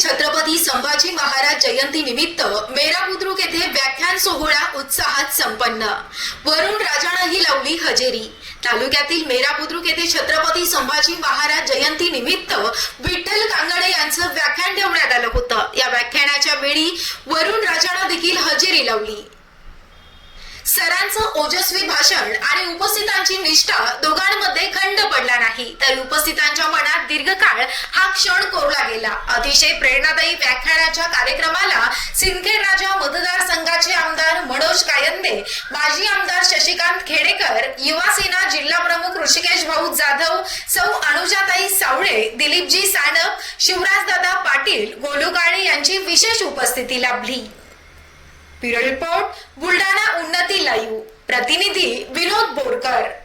छत्रपती संभाजी महाराज जयंती निमित्त मेरा बुद्रुक येथे व्याख्यान सोहळा उत्साहात संपन्न. वरुण राजानं लावली हजेरी. तालुक्यातील मेरा बुद्रुक येथे छत्रपती संभाजी महाराज जयंती निमित्त विठ्ठल कांगडे यांचं व्याख्यान ठेवण्यात आलं होतं. या व्याख्यानाच्या वेळी वरुण राजानं देखील हजेरी लावली. सरांचं ओजस्वी भाषण आणि उपस्थितांची निष्ठा दोघांमध्ये यावेळी उपस्थितांच्या मनात दीर्घकाळ हा क्षण कोरला गेला. अतिशय प्रेरणादायी व्याख्यानाच्या कार्यक्रमाला सिंदखेड राजा मतदारसंघाचे आमदार मनोज कायंदे माजी आमदार शशिकांत खेडेकर युवा सेना जिल्हा प्रमुख ऋषिकेश भाऊ जाधव सौ अनुजाताई सावळे दिलीपजी सानप शिवराजदादा पाटील गोलू काळे यांची विशेष उपस्थिती लाभली. ब्युरो रिपोर्ट बुलढाणा उन्नती लाईव्ह. प्रतिनिधी विनोद बोरकर.